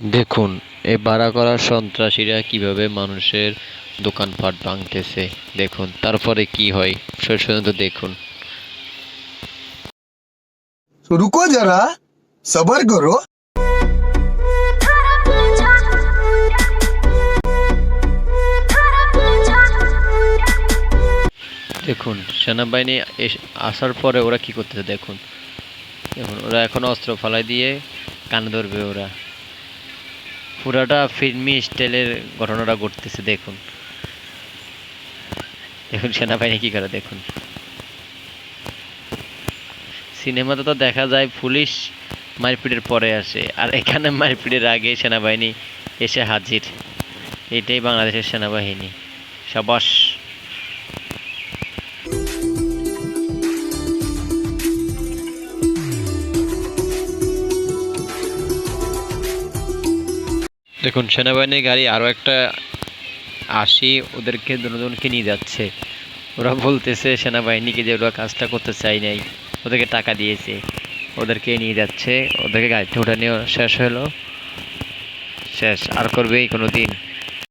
দেখুন এ ভাড়া করা সন্ত্রাসীরা কীভাবে মানুষের দোকানপাট ভাঙতেছে দেখুন তারপরে কি হয় তো দেখুন। রুকো যারা সবার করো। দেখুন সেনাবাহিনী আসার পরে ওরা কি করতেছে দেখুন। দেখুন ওরা এখন অস্ত্র ফালাই দিয়ে কান ধরবে ওরা। পুরাটা ফিল্মি স্টাইলের ঘটনাটা ঘটতেছে, দেখুন। দেখুন সেনাবাহিনী কি করে, দেখুন। সিনেমাতে তো দেখা যায় পুলিশ মারপিটের পরে আসে, আর এখানে মারপিটের আগে সেনাবাহিনী এসে হাজির। এটাই বাংলাদেশের সেনাবাহিনী। সাবাস। দেখুন, সেনাবাহিনীর গাড়ি আরও একটা আসি, ওদেরকে দুজনকে নিয়ে যাচ্ছে। ওরা বলতেছে, সেনাবাহিনীকে যে ওরা কাজটা করতে চাই নাই, ওদেরকে টাকা দিয়েছে, ওদেরকে নিয়ে যাচ্ছে, ওদেরকে গাড়িতে ওঠা নিয়ে শেষ হলো। শেষ, আর করবেই কোনো দিন।